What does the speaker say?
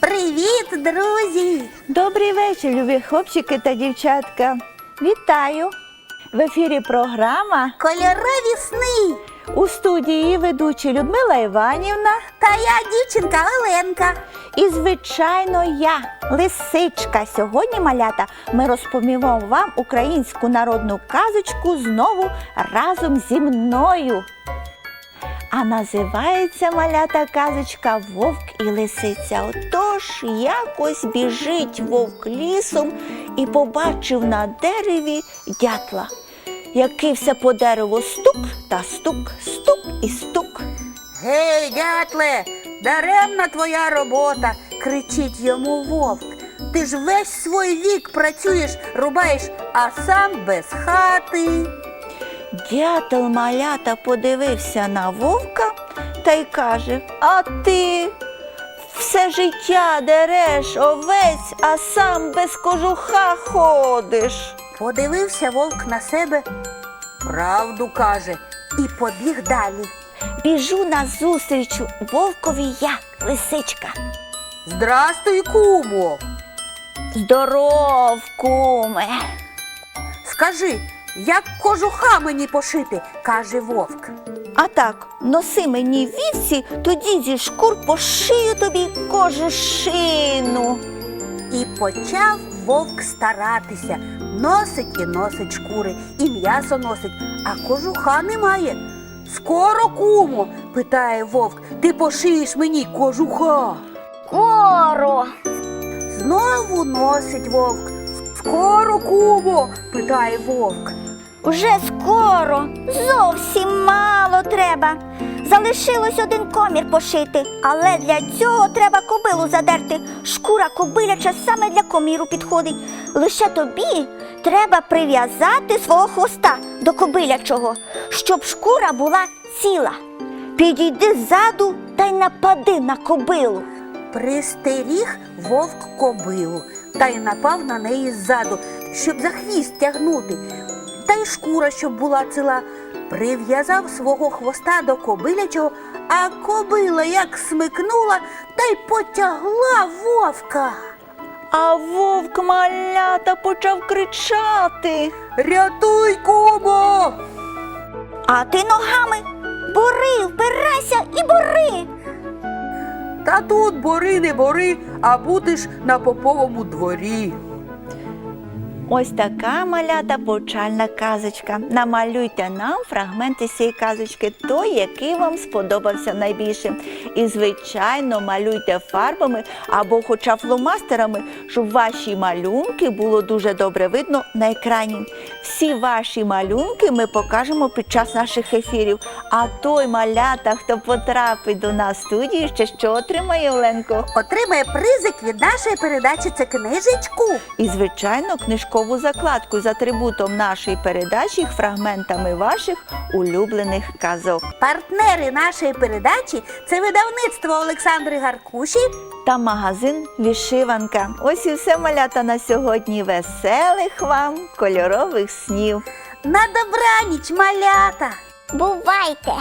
Привіт, друзі! Добрий вечір, любі хлопчики та дівчатка. Вітаю! В ефірі програма Кольорові сни! у студії ведучі Людмила Іванівна Та я дівчинка Оленка. і, звичайно, я, Лисичка. Сьогодні, малята, ми розповімо вам українську народну казочку знову разом зі мною. А називається малята казочка Вовк і лисиця. Отож якось біжить вовк лісом і побачив на дереві дятла, який все по дереву стук та стук, стук і стук. Гей, дятле, даремна твоя робота, кричить йому вовк. Ти ж весь свій вік працюєш, рубаєш, а сам без хати. Дятел малята подивився на вовка та й каже: А ти все життя дереш овець, а сам без кожуха ходиш. Подивився вовк на себе, правду каже, і побіг далі. Біжу назустріч вовкові я, лисичка. Здрастуй, кумо. Здоров, куме. Скажи, як кожуха мені пошити, каже вовк. А так, носи мені вівці, тоді зі шкур пошию тобі кожушину. І почав вовк старатися. Носить і носить шкури, і м'ясо носить, а кожуха немає. Скоро, кумо, питає вовк, ти пошиєш мені кожуха. Коро. Знову носить вовк. Скоро, кумо, питає вовк. Уже скоро, зовсім мало треба. Залишилось один комір пошити, але для цього треба кобилу задерти. Шкура кобиляча саме для коміру підходить. Лише тобі треба прив'язати свого хвоста до кобилячого, щоб шкура була ціла. Підійди ззаду та й напади на кобилу. Пристеріг вовк кобилу та й напав на неї ззаду, щоб за хвіст тягнути. Та й шкура, щоб була ціла. Прив'язав свого хвоста до кобилячого, а кобила як смикнула та й потягла вовка. А вовк малята почав кричати. Рятуй, Кубо! А ти ногами бори, впирайся і бори. Та тут бори не бори, а будеш на поповому дворі. Ось така малята повчальна казочка. Намалюйте нам фрагменти цієї казочки, той, який вам сподобався найбільше. І, звичайно, малюйте фарбами або хоча фломастерами, щоб ваші малюнки було дуже добре видно на екрані. Всі ваші малюнки ми покажемо під час наших ефірів. А той малята, хто потрапить до нас в студію, ще що отримає Оленко? Отримає призик від нашої передачі це книжечку. І, звичайно, книжкову закладку з атрибутом нашої передачі, фрагментами ваших улюблених казок. Партнери нашої передачі це видавництво Олександри Гаркуші Та магазин Вішиванка. Ось і все малята на сьогодні. Веселих вам кольорових снів. на добраніч малята. Бувайте!